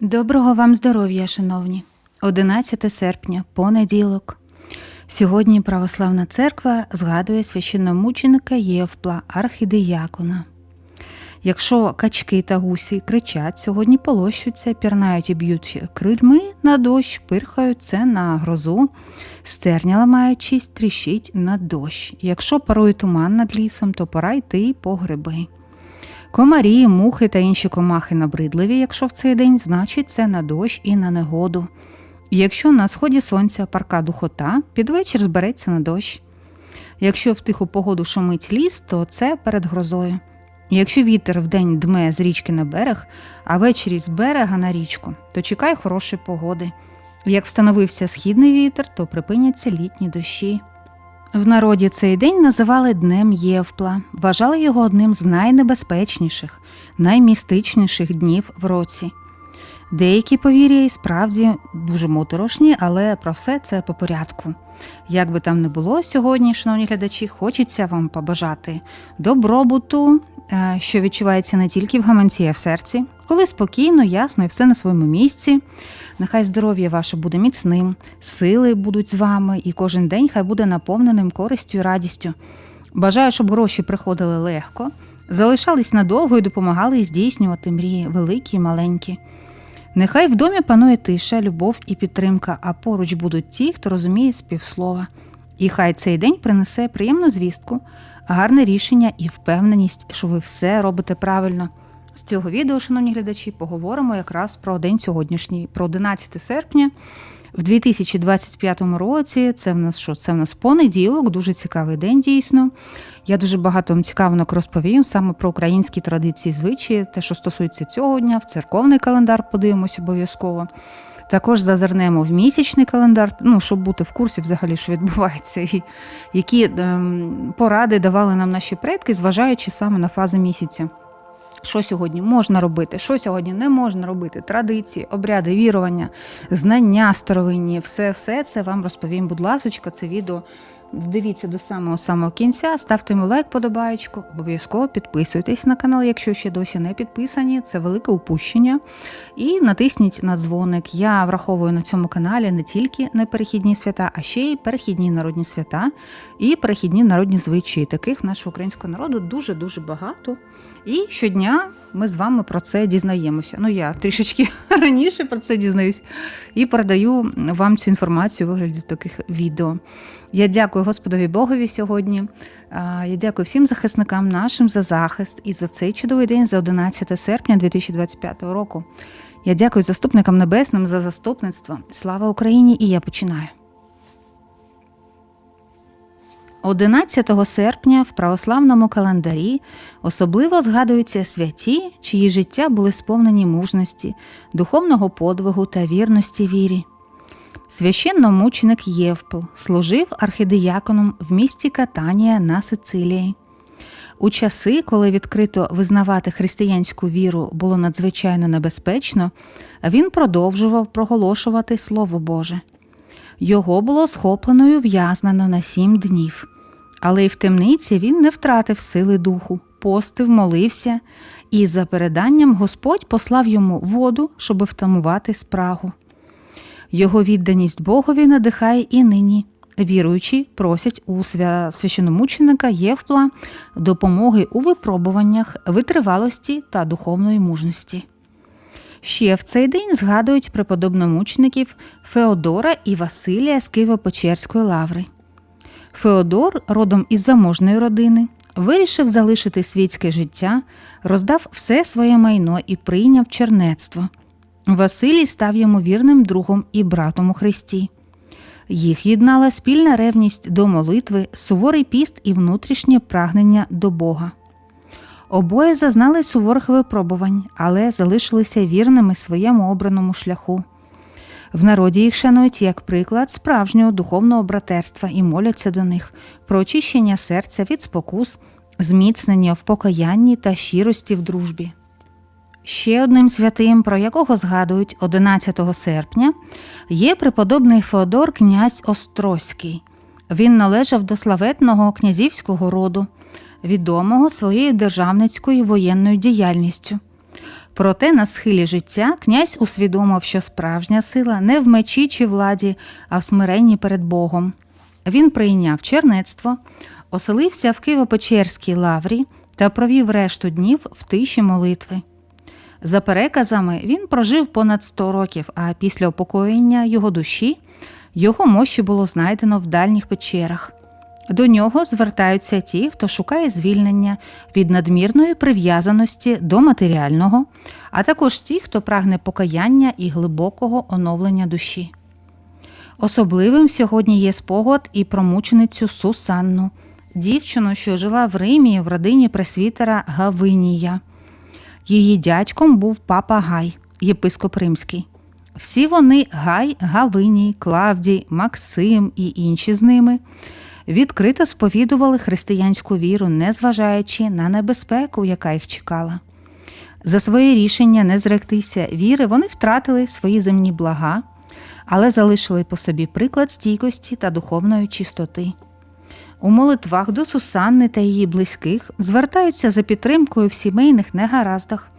Доброго вам здоров'я, шановні. 11 серпня, понеділок. Сьогодні Православна церква згадує священномученика Євпла, архідіякона. Якщо качки та гусі кричать, сьогодні полощуться, пірнають і б'ють крильми на дощ, пирхають це на грозу, стерня ламаючись, тріщить на дощ. Якщо парує туман над лісом, то пора йти по гриби. Комарі, мухи та інші комахи набридливі, якщо в цей день, значить це на дощ і на негоду. Якщо на сході сонця парка духота, під вечір збереться на дощ. Якщо в тиху погоду шумить ліс, то це перед грозою. Якщо вітер вдень дме з річки на берег, а ввечері з берега на річку, то чекай хорошої погоди. Як встановився східний вітер, то припиняться літні дощі. В народі цей день називали Днем Євпла, вважали його одним з найнебезпечніших, наймістичніших днів в році. Деякі повір'я і справді дуже моторошні, але про все це по порядку. Як би там не було сьогодні, шановні глядачі, хочеться вам побажати добробуту, що відчувається не тільки в гаманці, а в серці, коли спокійно, ясно і все на своєму місці. Нехай здоров'я ваше буде міцним, сили будуть з вами, і кожен день хай буде наповненим користю і радістю. Бажаю, щоб гроші приходили легко, залишались надовго і допомагали здійснювати мрії, великі і маленькі. Нехай в домі панує тиша, любов і підтримка, а поруч будуть ті, хто розуміє співслова. І хай цей день принесе приємну звістку, гарне рішення і впевненість, що ви все робите правильно. З цього відео, шановні глядачі, поговоримо якраз про день сьогоднішній, про 11 серпня. В 2025 році це в нас що? Це в нас понеділок, дуже цікавий день дійсно. Я дуже багато вам цікавинок розповім саме про українські традиції, звичаї, те, що стосується цього дня, в церковний календар подивимось обов'язково. Також зазирнемо в місячний календар, ну, щоб бути в курсі взагалі, що відбувається, і які ем, поради давали нам наші предки, зважаючи саме на фази місяця. Що сьогодні можна робити, що сьогодні не можна робити, традиції, обряди, вірування, знання старовинні, все все це вам розповім, будь ласочка, це відео. Дивіться до самого самого кінця, ставте йому лайк, подобаєчку, обов'язково підписуйтесь на канал, якщо ще досі не підписані. Це велике упущення. І натисніть на дзвоник. Я враховую на цьому каналі не тільки неперехідні свята, а ще й перехідні народні свята і перехідні народні звичаї. Таких нашого українського народу дуже дуже багато. І щодня ми з вами про це дізнаємося. Ну, я трішечки раніше про це дізнаюсь і передаю вам цю інформацію у вигляді таких відео. Я дякую Господові Богові сьогодні. Я дякую всім захисникам нашим за захист і за цей чудовий день, за 11 серпня 2025 року. Я дякую заступникам небесним за заступництво. Слава Україні! І я починаю. 11 серпня в православному календарі особливо згадуються святі, чиї життя були сповнені мужності, духовного подвигу та вірності вірі. Священномученик Євпл служив архідіяконом в місті Катанія на Сицилії. У часи, коли відкрито визнавати християнську віру було надзвичайно небезпечно, він продовжував проголошувати Слово Боже. Його було схоплено і ув'язнено на сім днів. Але й в темниці він не втратив сили духу, постив, молився, і за переданням Господь послав йому воду, щоби втамувати спрагу. Його відданість Богові надихає і нині. Віруючі просять у священомученика Євпла допомоги у випробуваннях, витривалості та духовної мужності. Ще в цей день згадують преподобномучеників Феодора і Василія з Києво-Печерської лаври. Феодор, родом із заможної родини, вирішив залишити світське життя, роздав все своє майно і прийняв чернецтво. Василій став йому вірним другом і братом у Христі. Їх єднала спільна ревність до молитви, суворий піст і внутрішнє прагнення до Бога. Обоє зазнали суворих випробувань, але залишилися вірними своєму обраному шляху. В народі їх шанують як приклад справжнього духовного братерства і моляться до них про очищення серця від спокус, зміцнення в покаянні та щирості в дружбі. Ще одним святим, про якого згадують 11 серпня, є преподобний Феодор князь Острозький. Він належав до славетного князівського роду, відомого своєю державницькою воєнною діяльністю. Проте на схилі життя князь усвідомив, що справжня сила не в мечі чи владі, а в смиренні перед Богом. Він прийняв чернецтво, оселився в Києво-Печерській лаврі та провів решту днів в тиші молитви. За переказами, він прожив понад 100 років, а після упокоєння його душі його мощі було знайдено в дальніх печерах. До нього звертаються ті, хто шукає звільнення від надмірної прив'язаності до матеріального, а також ті, хто прагне покаяння і глибокого оновлення душі. Особливим сьогодні є спогад і про мученицю Сусанну, дівчину, що жила в Римі в родині пресвітера Гавинія. Її дядьком був папа Гай, єпископ римський. Всі вони Гай, Гавиній, Клавдій, Максим і інші з ними відкрито сповідували християнську віру, незважаючи на небезпеку, яка їх чекала. За своє рішення не зректися віри вони втратили свої земні блага, але залишили по собі приклад стійкості та духовної чистоти. У молитвах до Сусанни та її близьких звертаються за підтримкою в сімейних негараздах,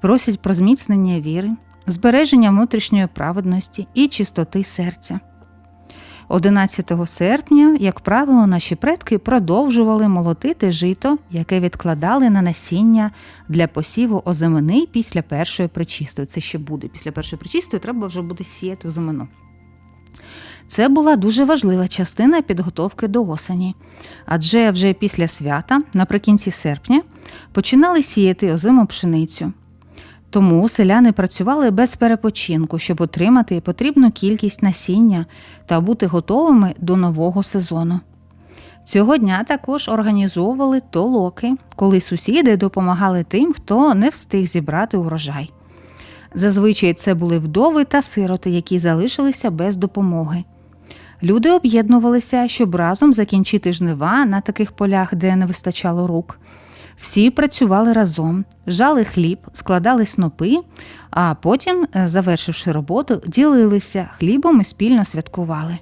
просять про зміцнення віри, збереження внутрішньої праведності і чистоти серця. 11 серпня, як правило, наші предки продовжували молотити жито, яке відкладали на насіння для посіву озимини після першої причистої. Це ще буде. Після першої причистої треба вже буде сіяти озимину. Це була дуже важлива частина підготовки до осені, адже вже після свята, наприкінці серпня, починали сіяти озиму пшеницю. Тому селяни працювали без перепочинку, щоб отримати потрібну кількість насіння та бути готовими до нового сезону. Цього дня також організовували толоки, коли сусіди допомагали тим, хто не встиг зібрати урожай. Зазвичай це були вдови та сироти, які залишилися без допомоги. Люди об'єднувалися, щоб разом закінчити жнива на таких полях, де не вистачало рук. Всі працювали разом, жали хліб, складали снопи, а потім, е, завершивши роботу, ділилися хлібом і спільно святкували.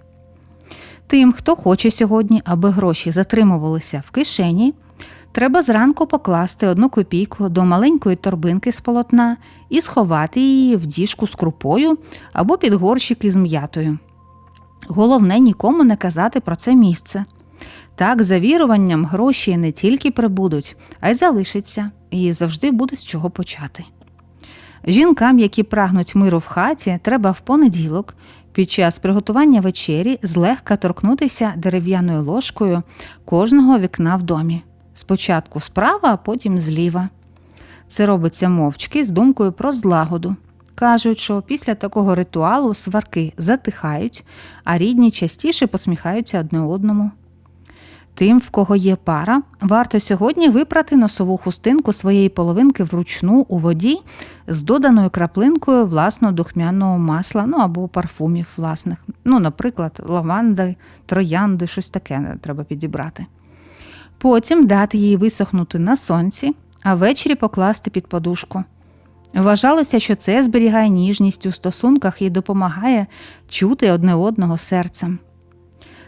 Тим, хто хоче сьогодні, аби гроші затримувалися в кишені, треба зранку покласти одну копійку до маленької торбинки з полотна і сховати її в діжку з крупою або під горщик із м'ятою. Головне нікому не казати про це місце. Так, за віруванням, гроші не тільки прибудуть, а й залишаться, і завжди буде з чого почати. Жінкам, які прагнуть миру в хаті, треба в понеділок під час приготування вечері злегка торкнутися дерев'яною ложкою кожного вікна в домі. Спочатку справа, а потім зліва. Це робиться мовчки з думкою про злагоду. Кажуть, що після такого ритуалу сварки затихають, а рідні частіше посміхаються одне одному. Тим, в кого є пара, варто сьогодні випрати носову хустинку своєї половинки вручну у воді з доданою краплинкою власного духмяного масла, ну або парфумів власних. Ну, наприклад, лаванди, троянди, щось таке треба підібрати. Потім дати їй висохнути на сонці, а ввечері покласти під подушку. Вважалося, що це зберігає ніжність у стосунках і допомагає чути одне одного серцем.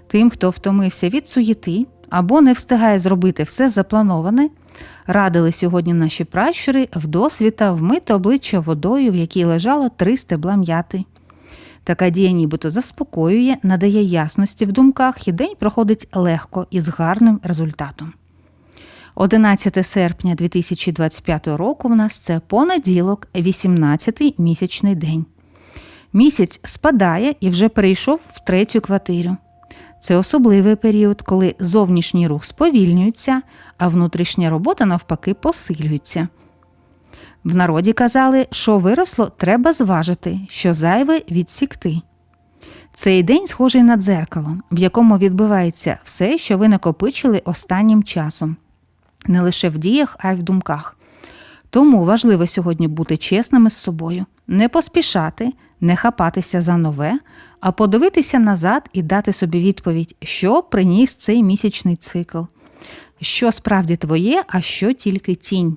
Тим, хто втомився від суєти або не встигає зробити все заплановане, радили сьогодні наші пращури вдосвіта вмити обличчя водою, в якій лежало три стебла м'яти. Така дія нібито заспокоює, надає ясності в думках, і день проходить легко і з гарним результатом. 11 серпня 2025 року в нас це понеділок, 18-й місячний день. Місяць спадає і вже перейшов в третю квартиру. Це особливий період, коли зовнішній рух сповільнюється, а внутрішня робота навпаки посилюється. В народі казали, що виросло, треба зважити, що зайве відсікти. Цей день схожий на дзеркало, в якому відбувається все, що ви накопичили останнім часом, не лише в діях, а й в думках. Тому важливо сьогодні бути чесними з собою, не поспішати, не хапатися за нове, а подивитися назад і дати собі відповідь, що приніс цей місячний цикл, що справді твоє, а що тільки тінь.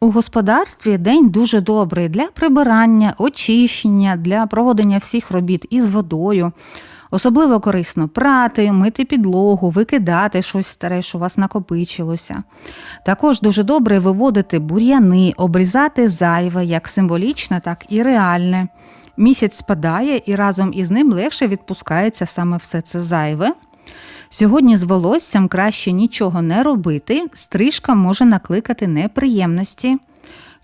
У господарстві день дуже добрий для прибирання, очищення, для проводення всіх робіт із водою, Особливо корисно прати, мити підлогу, викидати щось старе, що у вас накопичилося. Також дуже добре виводити бур'яни, обрізати зайве, як символічне, так і реальне. Місяць спадає і разом із ним легше відпускається саме все це зайве. Сьогодні з волоссям краще нічого не робити, стрижка може накликати неприємності.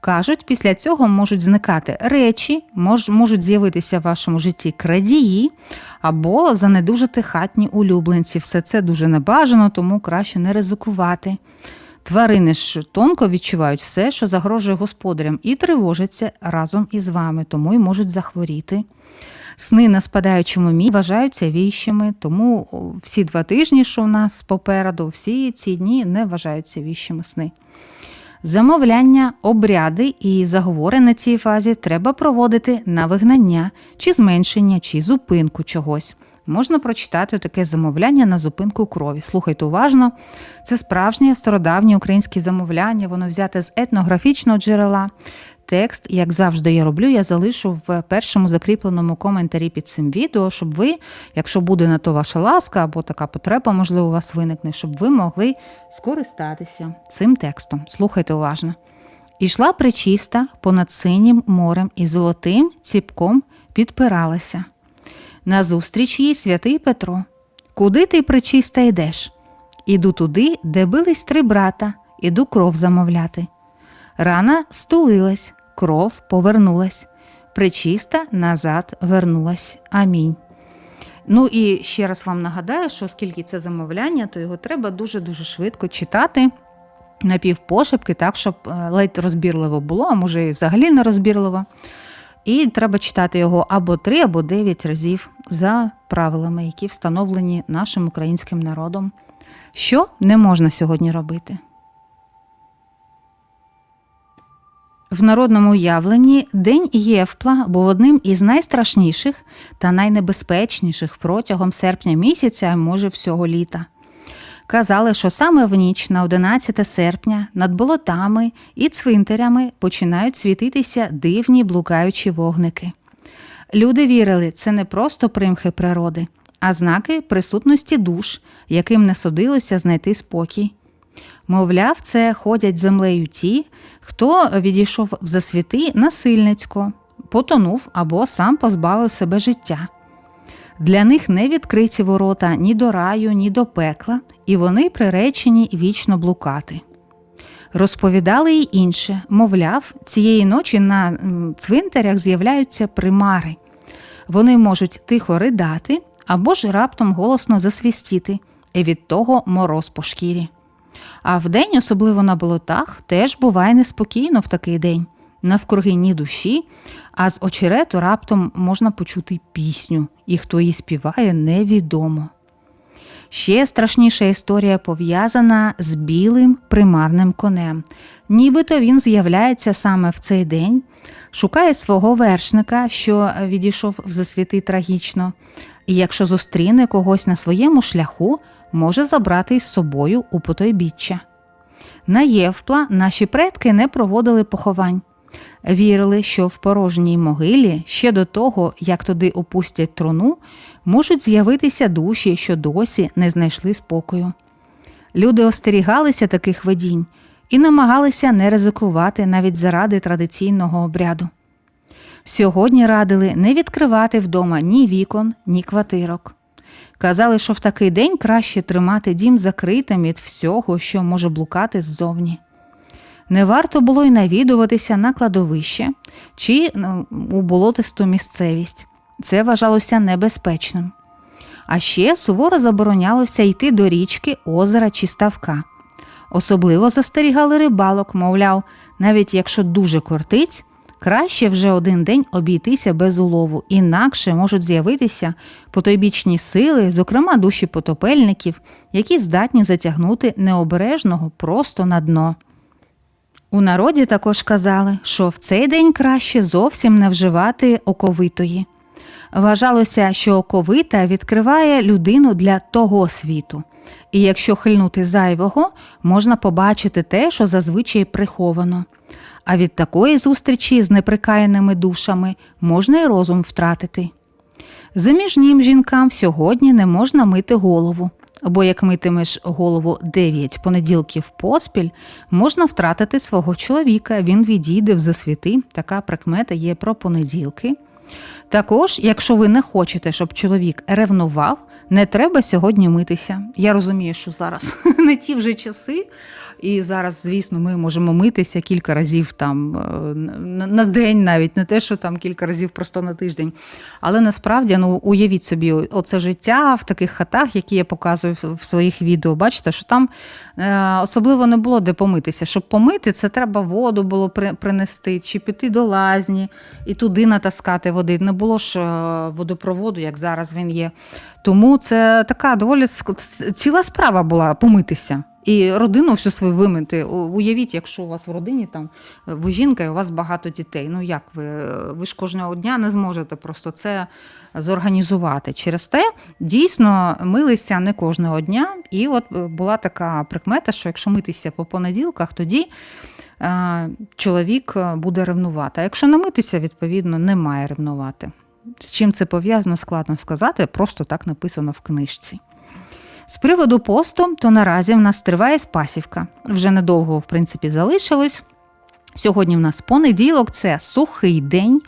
Кажуть, після цього можуть зникати речі, мож, можуть з'явитися в вашому житті крадії або занедужити хатні улюбленці. Все це дуже небажано, тому краще не ризикувати. Тварини ж тонко відчувають все, що загрожує господарям, і тривожаться разом із вами, тому й можуть захворіти. Сни на спадаючому мі вважаються віщими, тому всі два тижні, що у нас попереду, всі ці дні не вважаються віщими сни. Замовляння, обряди і заговори на цій фазі треба проводити на вигнання, чи зменшення, чи зупинку чогось. Можна прочитати таке замовляння на зупинку крові. Слухайте уважно, це справжнє стародавнє українське замовляння, воно взяте з етнографічного джерела. Текст, як завжди я роблю, я залишу в першому закріпленому коментарі під цим відео, щоб ви, якщо буде на то ваша ласка або така потреба, можливо, у вас виникне, щоб ви могли скористатися цим текстом. Слухайте уважно. Ішла причиста понад синім морем і золотим ціпком підпиралася. Назустріч їй святий Петро. Куди ти причиста йдеш? Іду туди, де бились три брата, іду кров замовляти. Рана стулилась, кров повернулась, причиста назад вернулась. Амінь. Ну і ще раз вам нагадаю, що оскільки це замовляння, то його треба дуже-дуже швидко читати напівпошепки, так, щоб е, ледь розбірливо було, а може і взагалі не розбірливо. І треба читати його або три, або дев'ять разів за правилами, які встановлені нашим українським народом. Що не можна сьогодні робити? В народному уявленні День Євпла був одним із найстрашніших та найнебезпечніших протягом серпня місяця, може всього літа. Казали, що саме в ніч на 11 серпня над болотами і цвинтарями починають світитися дивні блукаючі вогники. Люди вірили, це не просто примхи природи, а знаки присутності душ, яким не судилося знайти спокій. Мовляв, це ходять землею ті, хто відійшов в засвіти насильницько, потонув або сам позбавив себе життя. Для них не відкриті ворота ні до раю, ні до пекла, і вони приречені вічно блукати. Розповідали й інше, мовляв, цієї ночі на цвинтарях з'являються примари. Вони можуть тихо ридати або ж раптом голосно засвістіти, і від того мороз по шкірі. А вдень, особливо на болотах, теж буває неспокійно в такий день. Навкруги ні душі, а з очерету раптом можна почути пісню, і хто її співає, невідомо. Ще страшніша історія пов'язана з білим примарним конем. Нібито він з'являється саме в цей день, шукає свого вершника, що відійшов в засвіти трагічно, і якщо зустріне когось на своєму шляху, може забрати із собою у потойбіччя. На Євпла наші предки не проводили поховань. Вірили, що в порожній могилі ще до того, як туди опустять труну, можуть з'явитися душі, що досі не знайшли спокою. Люди остерігалися таких видінь і намагалися не ризикувати навіть заради традиційного обряду. Сьогодні радили не відкривати вдома ні вікон, ні квартирок. Казали, що в такий день краще тримати дім закритим від всього, що може блукати ззовні. Не варто було й навідуватися на кладовище чи у болотисту місцевість. Це вважалося небезпечним. А ще суворо заборонялося йти до річки, озера чи ставка. Особливо застерігали рибалок, мовляв, навіть якщо дуже кортить, краще вже один день обійтися без улову, інакше можуть з'явитися потойбічні сили, зокрема душі потопельників, які здатні затягнути необережного просто на дно. У народі також казали, що в цей день краще зовсім не вживати оковитої. Вважалося, що оковита відкриває людину для того світу, і якщо хильнути зайвого, можна побачити те, що зазвичай приховано. А від такої зустрічі з неприкаяними душами можна й розум втратити. Заміжнім жінкам сьогодні не можна мити голову. Бо як митимеш голову 9 понеділків поспіль, можна втратити свого чоловіка. Він відійде в засвіти. Така прикмета є про понеділки. Також, якщо ви не хочете, щоб чоловік ревнував, не треба сьогодні митися. Я розумію, що зараз не ті вже часи, і зараз, звісно, ми можемо митися кілька разів там е, на день, навіть не те, що там кілька разів просто на тиждень. Але насправді ну уявіть собі, оце життя в таких хатах, які я показую в своїх відео. Бачите, що там е, особливо не було де помитися. Щоб помити, це треба воду було принести, чи піти до лазні і туди натаскати води. Не було ж е, водопроводу, як зараз він є. Тому це така доволі ціла справа була помитися. І родину всю свою вимити. Уявіть, якщо у вас в родині там ви жінка і у вас багато дітей. Ну як ви? Ви ж кожного дня не зможете просто це зорганізувати. Через те дійсно милися не кожного дня. І от е, була така прикмета, що якщо митися по понеділках, тоді е, чоловік е, буде ревнувати. А якщо не митися, відповідно, не має ревнувати. З чим це пов'язано, складно сказати, просто так написано в книжці. З приводу посту, то наразі в нас триває спасівка. Вже недовго, в принципі, залишилось. Сьогодні в нас понеділок це сухий день,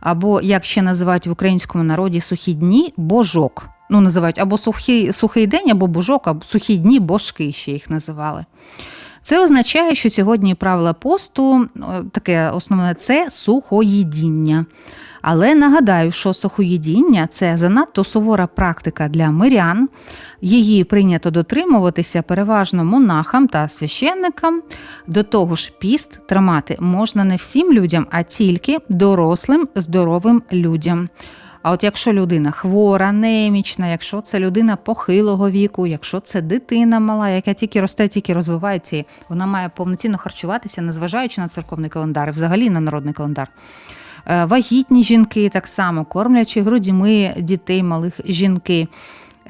або, як ще називають в українському народі, сухі дні божок. Ну, називають або сухий сухий день, або божок, або сухі дні божки ще їх називали. Це означає, що сьогодні правила посту, таке основне це сухоїдіння. Але нагадаю, що сухоїдіння це занадто сувора практика для мирян. Її прийнято дотримуватися переважно монахам та священникам. До того ж, піст тримати можна не всім людям, а тільки дорослим здоровим людям. А от якщо людина хвора, немічна, якщо це людина похилого віку, якщо це дитина мала, яка тільки росте, тільки розвивається, вона має повноцінно харчуватися, незважаючи на церковний календар, і взагалі на народний календар. Е, вагітні жінки так само, кормлячи грудьми дітей, малих жінки,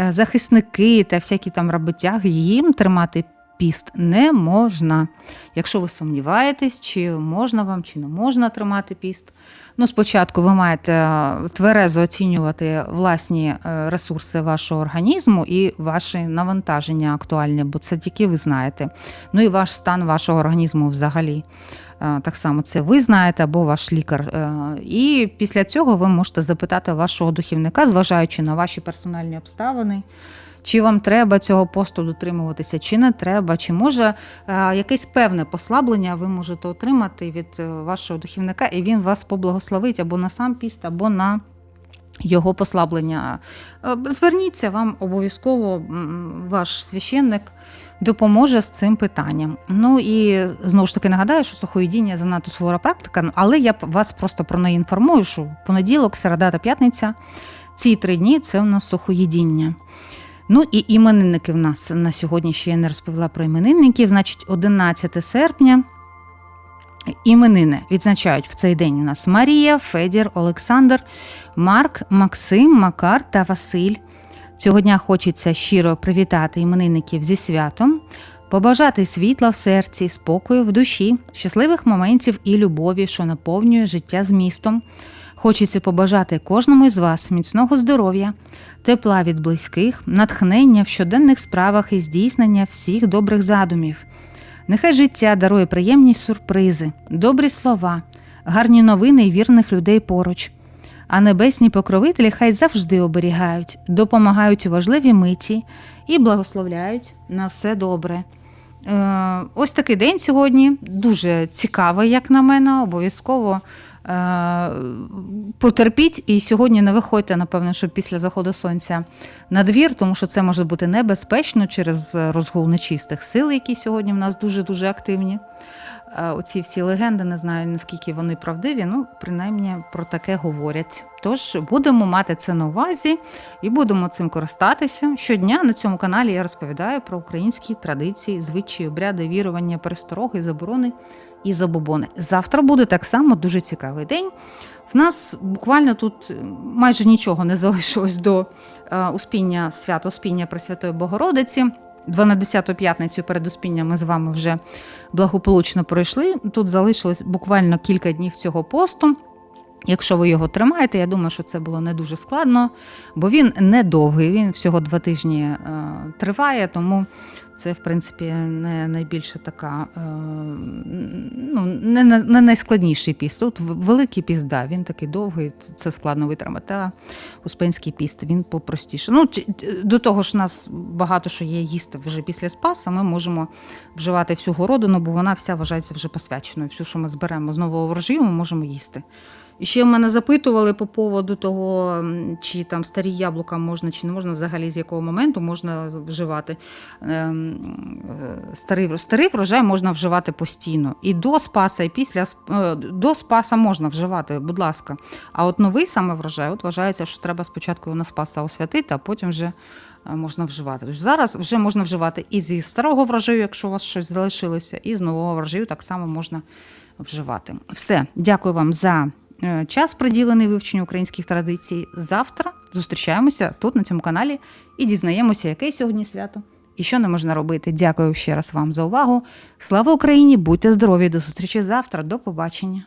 е, захисники та всякі там роботяги, їм тримати піст не можна. Якщо ви сумніваєтесь, чи можна вам, чи не можна тримати піст. Ну, спочатку ви маєте е, тверезо оцінювати власні ресурси вашого організму і ваші навантаження актуальні, бо це тільки ви знаєте. Ну і ваш стан вашого організму взагалі. Е, так само це ви знаєте або ваш лікар. Е, і після цього ви можете запитати вашого духівника, зважаючи на ваші персональні обставини. Чи вам треба цього посту дотримуватися, чи не треба, чи може е, якесь певне послаблення ви можете отримати від вашого духівника, і він вас поблагословить або на сам піст, або на його послаблення. Зверніться вам обов'язково ваш священник допоможе з цим питанням. Ну і знову ж таки нагадаю, що сухоїдіння занадто сувора практика, але я вас просто про неї інформую, що понеділок, середа та п'ятниця ці три дні це у нас сухоїдіння. Ну і іменинники в нас на сьогодні ще я не розповіла про іменинників, значить, 11 серпня. Іменини відзначають в цей день у нас Марія, Федір, Олександр, Марк, Максим, Макар та Василь. Цього дня хочеться щиро привітати іменинників зі святом, побажати світла в серці, спокою в душі, щасливих моментів і любові, що наповнює життя змістом. Хочеться побажати кожному із вас міцного здоров'я, тепла від близьких, натхнення в щоденних справах і здійснення всіх добрих задумів. Нехай життя дарує приємні сюрпризи, добрі слова, гарні новини і вірних людей поруч а небесні покровителі хай завжди оберігають, допомагають у важливі миті і благословляють на все добре. Е, ось такий день сьогодні, дуже цікавий, як на мене, обов'язково потерпіть. І сьогодні не виходьте, напевно, що після заходу сонця на двір, тому що це може бути небезпечно через розгул нечистих сил, які сьогодні в нас дуже-дуже активні. Е, оці всі легенди, не знаю наскільки вони правдиві, ну принаймні про таке говорять. Тож будемо мати це на увазі і будемо цим користатися. Щодня на цьому каналі я розповідаю про українські традиції, звичаї, обряди, вірування, перестороги, заборони і забобони. Завтра буде так само дуже цікавий день. В нас буквально тут майже нічого не залишилось до е, успіння свято успіння Пресвятої Богородиці. 12-ту п'ятницю перед успінням ми з вами вже благополучно пройшли. Тут залишилось буквально кілька днів цього посту. Якщо ви його тримаєте, я думаю, що це було не дуже складно, бо він не довгий, він всього два тижні е, триває, тому це, в принципі, не найбільше така, е, ну, не, не найскладніший піст. Тут великий піст, він такий довгий, це складно витримати. А Успенський піст, він попростіше. Ну, до того ж, нас багато що є їсти вже після Спаса, ми можемо вживати всю городину, бо вона вся вважається вже посвяченою. Всю, що ми зберемо з нового врожаю, ми можемо їсти. Ще в мене запитували по поводу того, чи там старі яблука можна, чи не можна, взагалі з якого моменту можна вживати. Ем, е, Старий, старий врожай можна вживати постійно. І до спаса, і після е, до спаса можна вживати, будь ласка. А от новий саме врожай, от вважається, що треба спочатку його на спаса освятити, а потім вже е, можна вживати. Тож зараз вже можна вживати і зі старого врожаю, якщо у вас щось залишилося, і з нового врожаю так само можна вживати. Все, дякую вам за час, приділений вивченню українських традицій. Завтра зустрічаємося тут на цьому каналі і дізнаємося, яке сьогодні свято і що не можна робити. Дякую ще раз вам за увагу. Слава Україні! Будьте здорові! До зустрічі завтра. До побачення.